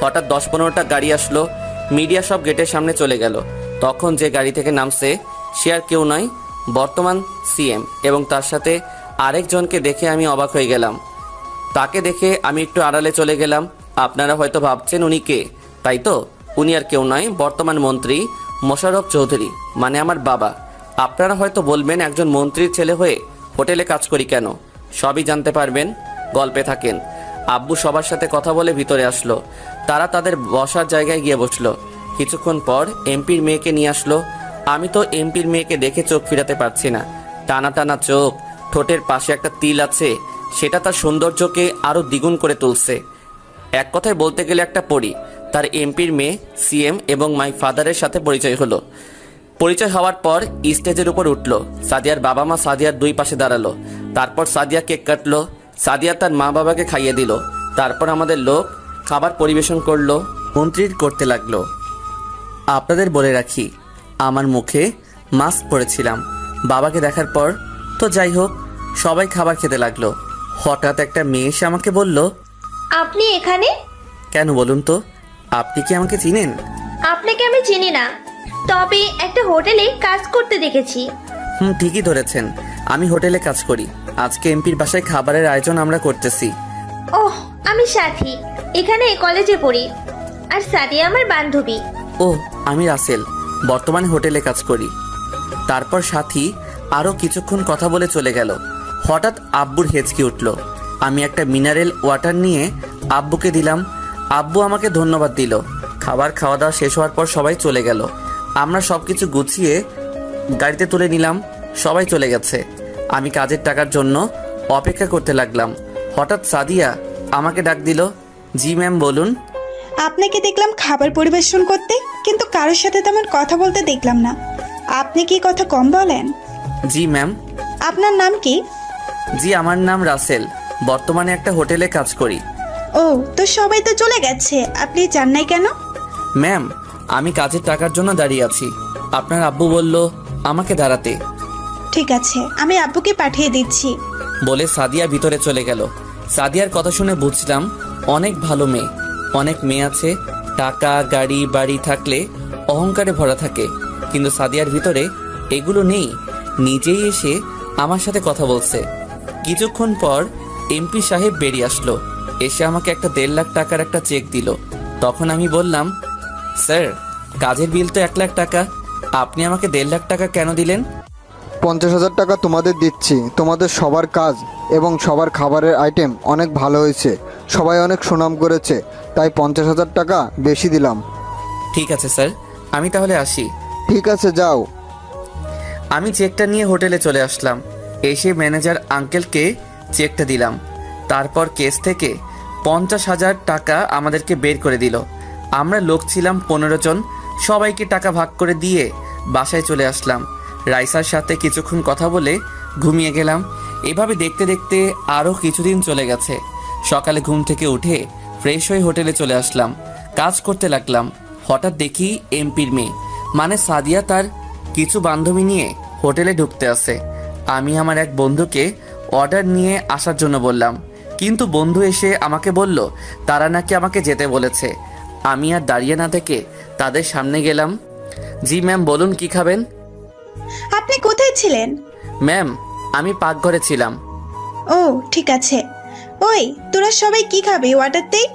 হঠাৎ দশ পনেরোটা গাড়ি আসলো, মিডিয়া সব গেটের সামনে চলে গেল। তখন যে গাড়ি থেকে নামছে, সে আর কেউ নয়, বর্তমান সিএম। এবং তার সাথে আরেকজনকে দেখে আমি অবাক হয়ে গেলাম। তাকে দেখে আমি একটু আড়ালে চলে গেলাম। আপনারা হয়তো ভাবছেন, উনি কে? তাই তো? উনি আর কেউ নয়, বর্তমান মন্ত্রী মোশাররফ চৌধুরী মানে আমার বাবা। আপনারা হয়তো বলবেন, একজন মন্ত্রীর ছেলে হয়ে হোটেলে কাজ করি কেন? সবই জানতে পারবেন, গল্পে থাকেন। আব্বু সবার সাথে কথা বলে ভিতরে আসলো। তারা তাদের বসার জায়গায় গিয়ে বসল। কিছুক্ষণ পর এমপির মেয়েকে নিয়ে আসলো। আমি তো এমপির মেয়েকে দেখে চোখ ফিরাতে পারছি না। টানা টানা চোখ, ঠোঁটের পাশে একটা তিল আছে, সেটা তার সৌন্দর্যকে আরও দ্বিগুণ করে তুলছে। এক কথায় বলতে গেলে একটা পড়ি তার এমপির মেয়ে, সিএম এবং মাই ফাদারের সাথে পরিচয় হলো। পরিচয় হওয়ার পর স্টেজের উপর উঠল। সাদিয়ার বাবা মা সাদিয়ার দুই পাশে দাঁড়াল। তারপর সাদিয়া কেক কাটলো। সাদিয়া তার মা বাবাকে খাইয়ে দিল। তারপর আমাদের লোক খাবার পরিবেশন করল মন্ত্রীর করতে লাগল। আপনাদের বলে রাখি আমার মুখে মাস্ক পরেছিলাম। বাবাকে দেখার পর তো যাই হোক সবাই খাবার খেতে লাগল। হঠাৎ একটা মেয়ে এসে আমাকে বলল আপনি এখানে? কেন বলুন তো আপনি কি আমাকে চিনেন? আপনাকে আমি চিনি না। তবে একটা হোটেলে কাজ করতে দেখেছি। হুম ঠিকই ধরেছেন। আমি হোটেলে কাজ করি। আজকে এমপির বাসায় খাবারের আয়োজন আমরা করতেছি। ওহ আমি সাথী। এখানে কলেজে পড়ি। আর সাদিয়া আমার বান্ধবী। ও আমি রাসেল। বর্তমানে হোটেলে কাজ করি। তারপর সাথী আরও কিছুক্ষণ কথা বলে চলে গেল। হঠাৎ আব্বুর হেঁচকি উঠল। আমি একটা মিনারেল ওয়াটার নিয়ে আব্বুকে দিলাম। আব্বু আমাকে ধন্যবাদ দিল। খাবার খাওয়া দাওয়া শেষ হওয়ার পর সবাই চলে গেল। আমরা সব কিছু গুছিয়ে গাড়িতে তুলে নিলাম। সবাই চলে গেছে। আমি কাজের টাকার জন্য অপেক্ষা করতে লাগলাম। হঠাৎ সাদিয়া আমাকে ডাক দিল জি ম্যাম বলুন। আপনাকে দেখলাম খাবার পরিবেশন করতে কিন্তু কারোর সাথে তেমন কথা বলতে দেখলাম না। আপনি কি কথা কম বলেন? জি ম্যাম। আপনার নাম কি? জি আমার নাম রাসেল। বর্তমানে একটা হোটেলে কাজ করি। ও তো সবাই তো চলে গেছে। আপনি যান নাই কেন? ম্যাম আমি কাজের টাকার জন্য দাঁড়িয়ে আছি। আপনার আব্বু বলল আমাকে দাঁড়াতে। ঠিক আছে, আমি আব্বুকে পাঠিয়ে দিচ্ছি। বলে সাদিয়া ভিতরে চলে গেল। সাদিয়ার কথা শুনে বুঝলাম, অনেক ভালো মেয়ে, অনেক মেয়ে আছে, টাকা, গাড়ি, বাড়ি থাকলে অহংকারে ভরা থাকে। কিন্তু সাদিয়ার ভিতরে এগুলো নেই, নিজেই এসে আমার সাথে কথা বলছে। কিছুক্ষণ পর এমপি সাহেব বেরিয়ে আসলো। এসে আমাকে একটা দেড় লাখ টাকার একটা চেক দিল। তখন আমি বললাম, স্যার, কাজের বিল তো এক লাখ টাকা। আপনি আমাকে দেড় লাখ টাকা কেন দিলেন? পঞ্চাশ হাজার টাকা তোমাদের দিচ্ছি। তোমাদের সবার কাজ এবং সবার খাবারের আইটেম অনেক ভালো হয়েছে। সবাই অনেক সুনাম করেছে তাই পঞ্চাশ হাজার টাকা বেশি দিলাম। ঠিক আছে স্যার। আমি তাহলে আসি। ঠিক আছে যাও। আমি চেকটা নিয়ে হোটেলে চলে আসলাম। এসে ম্যানেজার আঙ্কেলকে চেকটা দিলাম। তারপর কেস থেকে পঞ্চাশ হাজার টাকা আমাদেরকে বের করে দিল। আমরা লোক ছিলাম পনেরো জন। সবাইকে টাকা ভাগ করে দিয়ে বাসায় চলে আসলাম। রাইসার সাথে কিছুক্ষণ কথা বলে ঘুমিয়ে গেলাম। এভাবে দেখতে দেখতে আরও কিছুদিন চলে গেছে। সকালে ঘুম থেকে উঠে ফ্রেশ হয়ে হোটেলে চলে আসলাম। কাজ করতে লাগলাম। হঠাৎ দেখি এমপির মেয়ে মানে সাদিয়া তার কিছু বান্ধবী নিয়ে হোটেলে ঢুকতে আসে। আমি আমার এক বন্ধুকে অর্ডার নিয়ে আসার জন্য বললাম, কিন্তু বন্ধু এসে আমাকে বলল, তারা নাকি আমাকে যেতে বলেছে। আমি আর দাঁড়িয়ে না থেকে তাদের সামনে গেলাম। জি ম্যাম, বলুন কি খাবেন? আপনি কোথায় ছিলেন? ম্যাম আমি পাকঘরে ছিলাম। ও ঠিক আছে। ওই তোরা সবাই কি খাবি ওয়াটারতেই